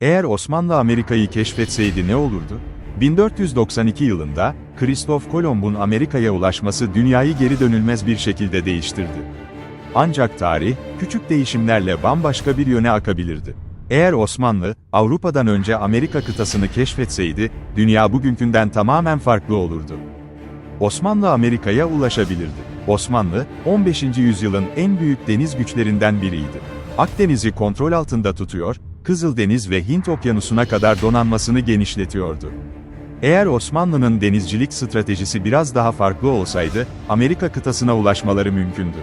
Eğer Osmanlı Amerika'yı keşfetseydi ne olurdu? 1492 yılında, Kristof Kolomb'un Amerika'ya ulaşması dünyayı geri dönülmez bir şekilde değiştirdi. Ancak tarih, küçük değişimlerle bambaşka bir yöne akabilirdi. Eğer Osmanlı, Avrupa'dan önce Amerika kıtasını keşfetseydi, dünya bugünkünden tamamen farklı olurdu. Osmanlı Amerika'ya ulaşabilirdi. Osmanlı, 15. yüzyılın en büyük deniz güçlerinden biriydi. Akdeniz'i kontrol altında tutuyor, Kızıldeniz ve Hint Okyanusu'na kadar donanmasını genişletiyordu. Eğer Osmanlı'nın denizcilik stratejisi biraz daha farklı olsaydı, Amerika kıtasına ulaşmaları mümkündü.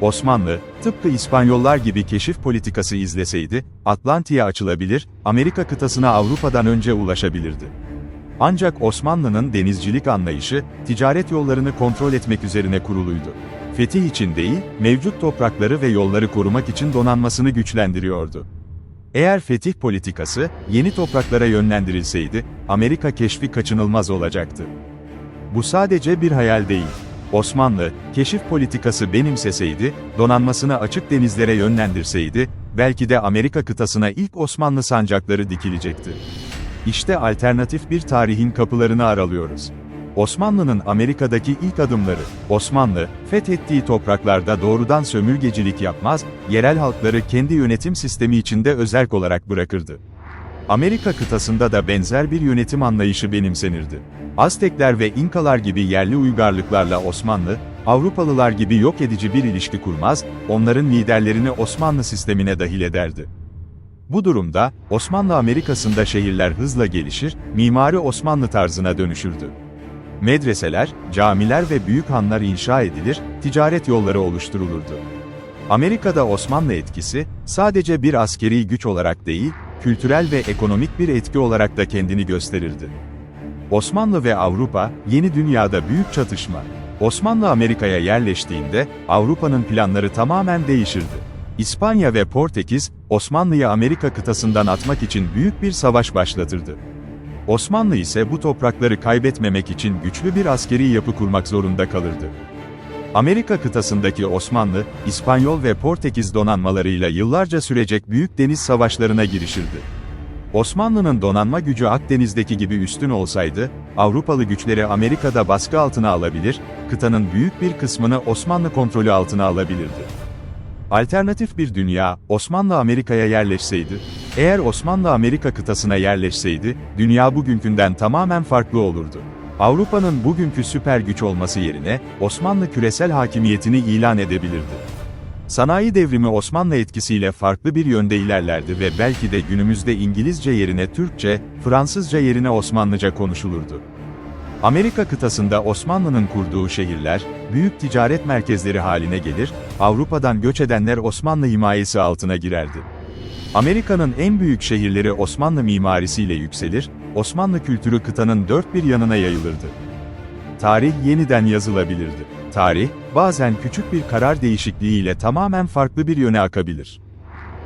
Osmanlı, tıpkı İspanyollar gibi keşif politikası izleseydi, Atlantik'e açılabilir, Amerika kıtasına Avrupa'dan önce ulaşabilirdi. Ancak Osmanlı'nın denizcilik anlayışı, ticaret yollarını kontrol etmek üzerine kuruluydu. Fetih için değil, mevcut toprakları ve yolları korumak için donanmasını güçlendiriyordu. Eğer fetih politikası, yeni topraklara yönlendirilseydi, Amerika keşfi kaçınılmaz olacaktı. Bu sadece bir hayal değil. Osmanlı, keşif politikası benimseseydi, donanmasını açık denizlere yönlendirseydi, belki de Amerika kıtasına ilk Osmanlı sancakları dikilecekti. İşte alternatif bir tarihin kapılarını aralıyoruz. Osmanlı'nın Amerika'daki ilk adımları, Osmanlı, fethettiği topraklarda doğrudan sömürgecilik yapmaz, yerel halkları kendi yönetim sistemi içinde özerk olarak bırakırdı. Amerika kıtasında da benzer bir yönetim anlayışı benimsenirdi. Aztekler ve İnkalar gibi yerli uygarlıklarla Osmanlı, Avrupalılar gibi yok edici bir ilişki kurmaz, onların liderlerini Osmanlı sistemine dahil ederdi. Bu durumda, Osmanlı Amerikasında şehirler hızla gelişir, mimari Osmanlı tarzına dönüşürdü. Medreseler, camiler ve büyük hanlar inşa edilir, ticaret yolları oluşturulurdu. Amerika'da Osmanlı etkisi, sadece bir askeri güç olarak değil, kültürel ve ekonomik bir etki olarak da kendini gösterirdi. Osmanlı ve Avrupa, yeni dünyada büyük çatışma. Osmanlı Amerika'ya yerleştiğinde, Avrupa'nın planları tamamen değişirdi. İspanya ve Portekiz, Osmanlı'yı Amerika kıtasından atmak için büyük bir savaş başlatırdı. Osmanlı ise bu toprakları kaybetmemek için güçlü bir askeri yapı kurmak zorunda kalırdı. Amerika kıtasındaki Osmanlı, İspanyol ve Portekiz donanmalarıyla yıllarca sürecek büyük deniz savaşlarına girişirdi. Osmanlı'nın donanma gücü Akdeniz'deki gibi üstün olsaydı, Avrupalı güçleri Amerika'da baskı altına alabilir, kıtanın büyük bir kısmını Osmanlı kontrolü altına alabilirdi. Alternatif bir dünya, Osmanlı Amerika'ya yerleşseydi, eğer Osmanlı Amerika kıtasına yerleşseydi, dünya bugünkünden tamamen farklı olurdu. Avrupa'nın bugünkü süper güç olması yerine, Osmanlı küresel hakimiyetini ilan edebilirdi. Sanayi devrimi Osmanlı etkisiyle farklı bir yönde ilerlerdi ve belki de günümüzde İngilizce yerine Türkçe, Fransızca yerine Osmanlıca konuşulurdu. Amerika kıtasında Osmanlı'nın kurduğu şehirler, büyük ticaret merkezleri haline gelir, Avrupa'dan göç edenler Osmanlı himayesi altına girerdi. Amerika'nın en büyük şehirleri Osmanlı mimarisiyle yükselir, Osmanlı kültürü kıtanın dört bir yanına yayılırdı. Tarih yeniden yazılabilirdi. Tarih, bazen küçük bir karar değişikliğiyle tamamen farklı bir yöne akabilir.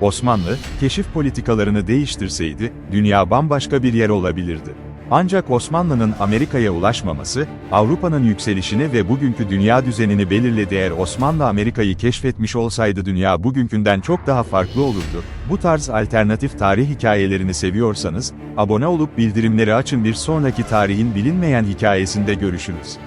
Osmanlı, keşif politikalarını değiştirseydi, dünya bambaşka bir yer olabilirdi. Ancak Osmanlı'nın Amerika'ya ulaşmaması, Avrupa'nın yükselişini ve bugünkü dünya düzenini belirledi. Eğer Osmanlı Amerika'yı keşfetmiş olsaydı dünya bugünkünden çok daha farklı olurdu. Bu tarz alternatif tarih hikayelerini seviyorsanız, abone olup bildirimleri açın bir sonraki tarihin bilinmeyen hikayesinde görüşürüz.